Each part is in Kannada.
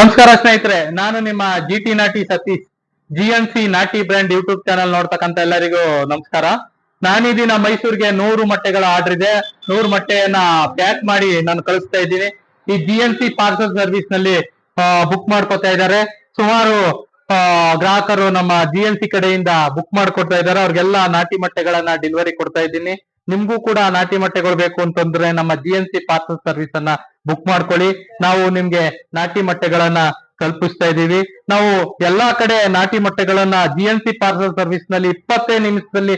ನಮಸ್ಕಾರ ಸ್ನೇಹಿತರೆ, ನಾನು ನಿಮ್ಮ ಜಿ ಟಿ ನಾಟಿ ಸತೀಶ್ ಜಿ ಎನ್ ಸಿ ನಾಟಿ ಬ್ರ್ಯಾಂಡ್ ಯೂಟ್ಯೂಬ್ ಚಾನಲ್ ನೋಡ್ತಕ್ಕಂತ ಎಲ್ಲರಿಗೂ ನಮಸ್ಕಾರ. ನಾನೀ ದಿನ ಮೈಸೂರಿಗೆ ನೂರು ಮೊಟ್ಟೆಗಳ ಆರ್ಡರ್ ಇದೆ. ನೂರು ಮೊಟ್ಟೆಯನ್ನ ಪ್ಯಾಕ್ ಮಾಡಿ ನಾನು ಕಳಿಸ್ತಾ ಇದ್ದೀನಿ. ಈ ಜಿ ಎನ್ ಸಿ ಪಾರ್ಸಲ್ ಸರ್ವಿಸ್ನಲ್ಲಿ ಬುಕ್ ಮಾಡ್ಕೊತಾ ಇದ್ದಾರೆ. ಸುಮಾರು ಗ್ರಾಹಕರು ನಮ್ಮ ಜಿ ಎನ್ ಸಿ ಕಡೆಯಿಂದ ಬುಕ್ ಮಾಡ್ಕೊಡ್ತಾ ಇದ್ದಾರೆ. ಅವ್ರಿಗೆಲ್ಲ ನಾಟಿ ಮೊಟ್ಟೆಗಳನ್ನ ಡೆಲಿವರಿ ಕೊಡ್ತಾ ಇದ್ದೀನಿ. ನಿಮ್ಗೂ ಕೂಡ ನಾಟಿ ಮೊಟ್ಟೆಗಳು ಬೇಕು ಅಂತಂದ್ರೆ ನಮ್ಮ G N C parcel service ಅನ್ನ ಬುಕ್ ಮಾಡ್ಕೊಳ್ಳಿ. ನಾವು ನಿಮ್ಗೆ ನಾಟಿ ಮೊಟ್ಟೆಗಳನ್ನ ಕಲ್ಪಿಸ್ತಾ ಇದ್ದೀವಿ. ನಾವು ಎಲ್ಲಾ ಕಡೆ ನಾಟಿ ಮೊಟ್ಟೆಗಳನ್ನ ಜಿ ಎನ್ ಸಿ ಪಾರ್ಸಲ್ ಸರ್ವಿಸ್ನಲ್ಲಿ ಇಪ್ಪತ್ತೈದು ನಿಮಿಷದಲ್ಲಿ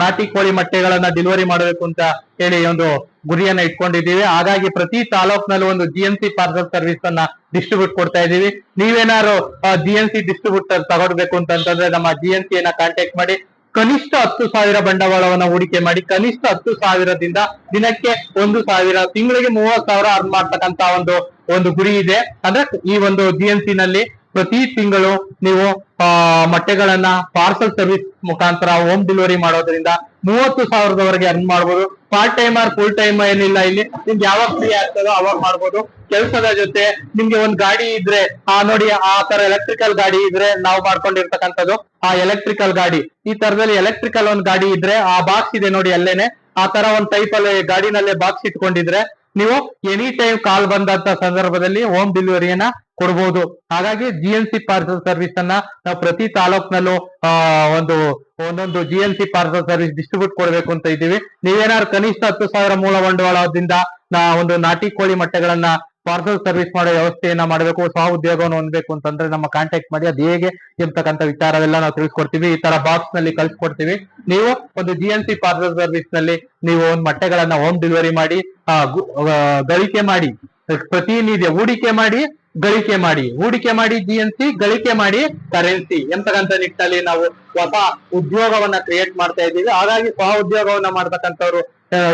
ನಾಟಿ ಕೋಳಿ ಮೊಟ್ಟೆಗಳನ್ನ ಡೆಲಿವರಿ ಮಾಡಬೇಕು ಅಂತ ಹೇಳಿ ಒಂದು ಗುರಿಯನ್ನ ಇಟ್ಕೊಂಡಿದ್ದೀವಿ. ಹಾಗಾಗಿ ಪ್ರತಿ ತಾಲೂಕ್ನಲ್ಲಿ ಒಂದು G N C parcel service ಅನ್ನ ಡಿಸ್ಟ್ರಿಬ್ಯೂಟ್ ಕೊಡ್ತಾ ಇದ್ದೀವಿ. ನೀವೇನಾದ್ರು ಜಿ ಎನ್ ಸಿ ಡಿಸ್ಟ್ರಿಬ್ಯೂಟರ್ ತಗೊಳ್ಬೇಕು ಅಂತಂದ್ರೆ ನಮ್ಮ ಜಿ ಎನ್ ಸಿ ಕಾಂಟ್ಯಾಕ್ಟ್ ಮಾಡಿ. ಕನಿಷ್ಠ ಹತ್ತು ಸಾವಿರ ಬಂಡವಾಳವನ್ನ ಹೂಡಿಕೆ ಮಾಡಿ ಕನಿಷ್ಠ ಹತ್ತು ಸಾವಿರದಿಂದ ದಿನಕ್ಕೆ ಒಂದು ಸಾವಿರ, ತಿಂಗಳಿಗೆ ಮೂವತ್ ಸಾವಿರ ಅರ್ನ್ ಮಾಡ್ತಕ್ಕಂತ ಒಂದು ಒಂದು ಗುರಿ ಇದೆ. ಅಂದ್ರೆ ಈ ಒಂದು ಜಿ ನಲ್ಲಿ ಪ್ರತಿ ತಿಂಗಳು ನೀವು ಆ, ಮೊಟ್ಟೆಗಳನ್ನ ಪಾರ್ಸಲ್ ಸರ್ವಿಸ್ ಮುಖಾಂತರ ಹೋಮ್ ಡೆಲಿವರಿ ಮಾಡೋದ್ರಿಂದ ಮೂವತ್ತು ಸಾವಿರದವರೆಗೆ ಅರ್ನ್ ಮಾಡ್ಬೋದು. ಪಾರ್ಟ್ ಆರ್ ಫುಲ್ ಟೈಮ್ ಏನಿಲ್ಲ ಇಲ್ಲಿ. ನಿಮ್ಗೆ ಯಾವಾಗ ಫ್ರೀ ಆಗ್ತದೋ ಅವಾಗ ಮಾಡ್ಬೋದು. ಕೆಲಸದ ಜೊತೆ ನಿಮ್ಗೆ ಒಂದ್ ಗಾಡಿ ಇದ್ರೆ ಆ ನೋಡಿ ಆ ತರ ಎಲೆಕ್ಟ್ರಿಕಲ್ ಗಾಡಿ ಇದ್ರೆ ನಾವು ಮಾಡ್ಕೊಂಡಿರ್ತಕ್ಕಂಥದ್ದು ಆ ಎಲೆಕ್ಟ್ರಿಕಲ್ ಗಾಡಿ. ಈ ತರದಲ್ಲಿ ಎಲೆಕ್ಟ್ರಿಕಲ್ ಒಂದ್ ಗಾಡಿ ಇದ್ರೆ ಆ ಬಾಕ್ಸ್ ಇದೆ ನೋಡಿ ಅಲ್ಲೇನೆ. ಆ ತರ ಒಂದ್ ಟೈಪ್ ಅಲ್ಲಿ ಗಾಡಿನಲ್ಲೇ ಬಾಕ್ಸ್ ಇಟ್ಕೊಂಡಿದ್ರೆ ನೀವು ಎನಿ ಟೈಮ್ ಕಾಲ್ ಬಂದಂತ ಸಂದರ್ಭದಲ್ಲಿ ಹೋಮ್ ಡೆಲಿವರಿಯನ್ನ ಕೊಡಬಹುದು ಹಾಗಾಗಿ G N C parcel service ಅನ್ನ ನಾವು ಪ್ರತಿ ತಾಲೂಕ್ನಲ್ಲೂ ಒಂದು, ಒಂದೊಂದು G N C parcel service distribute ಕೊಡಬೇಕು ಅಂತ ಇದ್ದೀವಿ. ನೀವೇನಾದ್ರು ಕನಿಷ್ಠ ಹತ್ತು ಸಾವಿರ ಮೂಲ ಬಂಡವಾಳದಿಂದ ಒಂದು ನಾಟಿ ಕೋಳಿ ಮೊಟ್ಟೆಗಳನ್ನ ಪಾರ್ಸಲ್ ಸರ್ವಿಸ್ ಮಾಡೋ ವ್ಯವಸ್ಥೆಯನ್ನ ಮಾಡಬೇಕು ಸ್ವ ಉದ್ಯೋಗವನ್ನು ಹೊಂದಬೇಕು ಅಂತಂದ್ರೆ ನಮ್ಮ ಕಾಂಟ್ಯಾಕ್ಟ್ ಮಾಡಿ ಅದು ಹೇಗೆ ಎಂಬತಕ್ಕಂಥ ವಿಚಾರವೆಲ್ಲ ನಾವು ತಿಳಿಸ್ಕೊಡ್ತೀವಿ. ಈ ತರ ಬಾಕ್ಸ್ನಲ್ಲಿ ಕಳ್ಸಿಕೊಡ್ತೀವಿ. ನೀವು ಒಂದು ಜಿ ಎನ್ ಸಿ ಪಾರ್ಸಲ್ ಸರ್ವಿಸ್ನಲ್ಲಿ ನೀವು ಒಂದು ಮೊಟ್ಟೆಗಳನ್ನ ಹೋಮ್ ಡೆಲಿವರಿ ಮಾಡಿ ಗಳಿಕೆ ಮಾಡಿ ಪ್ರತಿನಿಧಿಯ ಹೂಡಿಕೆ ಮಾಡಿ, ಗಳಿಕೆ ಮಾಡಿ. ಹೂಡಿಕೆ ಮಾಡಿ ಜಿ ಎನ್ ಸಿ ಗಳಿಕೆ ಮಾಡಿ ಕರೆನ್ಸಿ ಎಂತಕ್ಕಂಥ ನಿಟ್ಟಿನಲ್ಲಿ ನಾವು ಹೊಸ ಉದ್ಯೋಗವನ್ನ ಕ್ರಿಯೇಟ್ ಮಾಡ್ತಾ ಇದ್ದೀವಿ. ಹಾಗಾಗಿ ಸ್ವ ಉದ್ಯೋಗವನ್ನ ಮಾಡ್ತಕ್ಕಂಥವ್ರು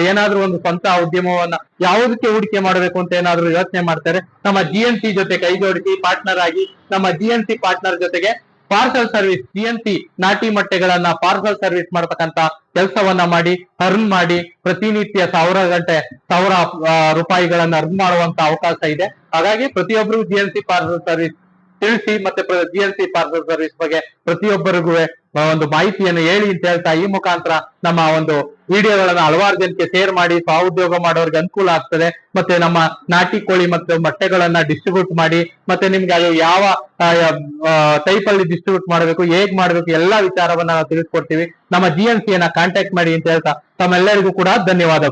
ಏನಾದ್ರೂ ಒಂದು ಸ್ವಂತ ಉದ್ಯಮವನ್ನ ಯಾವುದಕ್ಕೆ ಹೂಡಿಕೆ ಮಾಡಬೇಕು ಅಂತ ಏನಾದ್ರೂ ಯೋಚನೆ ಮಾಡ್ತಾರೆ, ನಮ್ಮ ಜಿ ಎನ್ ಸಿ ಜೊತೆ ಕೈ ಜೋಡಿಸಿ ಪಾರ್ಟ್ನರ್ ಆಗಿ ನಮ್ಮ ಜಿ ಎನ್ ಸಿ ಪಾರ್ಟ್ನರ್ ಜೊತೆಗೆ parcel service G N C ನಾಟಿ ಮೊಟ್ಟೆಗಳನ್ನ ಪಾರ್ಸಲ್ ಸರ್ವಿಸ್ ಮಾಡ್ತಕ್ಕಂತ ಕೆಲಸವನ್ನ ಮಾಡಿ ಅರ್ನ್ ಮಾಡಿ, ಪ್ರತಿನಿತ್ಯ ಸಾವಿರ ಗಂಟೆ, ಸಾವಿರ ರೂಪಾಯಿಗಳನ್ನ ಅರ್ನ್ ಮಾಡುವಂತ ಅವಕಾಶ ಇದೆ. ಹಾಗಾಗಿ ಪ್ರತಿಯೊಬ್ಬರು G N C parcel service ತಿಳಿಸಿ ಮತ್ತೆ G N C parcel service ಬಗ್ಗೆ ಪ್ರತಿಯೊಬ್ಬರಿಗೂ ಒಂದು ಮಾಹಿತಿಯನ್ನು ಹೇಳಿ ಅಂತ ಹೇಳ್ತಾ ಈ ಮುಖಾಂತರ ನಮ್ಮ ಒಂದು ವಿಡಿಯೋಗಳನ್ನ ಹಲವಾರು ಜನಕ್ಕೆ ಶೇರ್ ಮಾಡಿ ಸ್ವಾಉದ್ಯೋಗ ಮಾಡೋರಿಗೆ ಅನುಕೂಲ ಆಗ್ತದೆ. ಮತ್ತೆ ನಮ್ಮ ನಾಟಿ ಕೋಳಿ ಮತ್ತು ಮೊಟ್ಟೆಗಳನ್ನ ಡಿಸ್ಟ್ರಿಬ್ಯೂಟ್ ಮಾಡಿ, ಮತ್ತೆ ನಿಮ್ಗೆ ಅದು ಯಾವ ಟೈಪ್ ಅಲ್ಲಿ ಡಿಸ್ಟ್ರಿಬ್ಯೂಟ್ ಮಾಡಬೇಕು, ಹೇಗ್ ಮಾಡಬೇಕು, ಎಲ್ಲಾ ವಿಚಾರವನ್ನ ನಾವು ತಿಳಿಸ್ಕೊಡ್ತೀವಿ. ನಮ್ಮ ಜಿ ಎನ್ ಸಿ ಯನ್ನ ಕಾಂಟ್ಯಾಕ್ಟ್ ಮಾಡಿ ಅಂತ ಹೇಳ್ತಾ ತಮ್ಮೆಲ್ಲರಿಗೂ ಕೂಡ ಧನ್ಯವಾದಗಳು.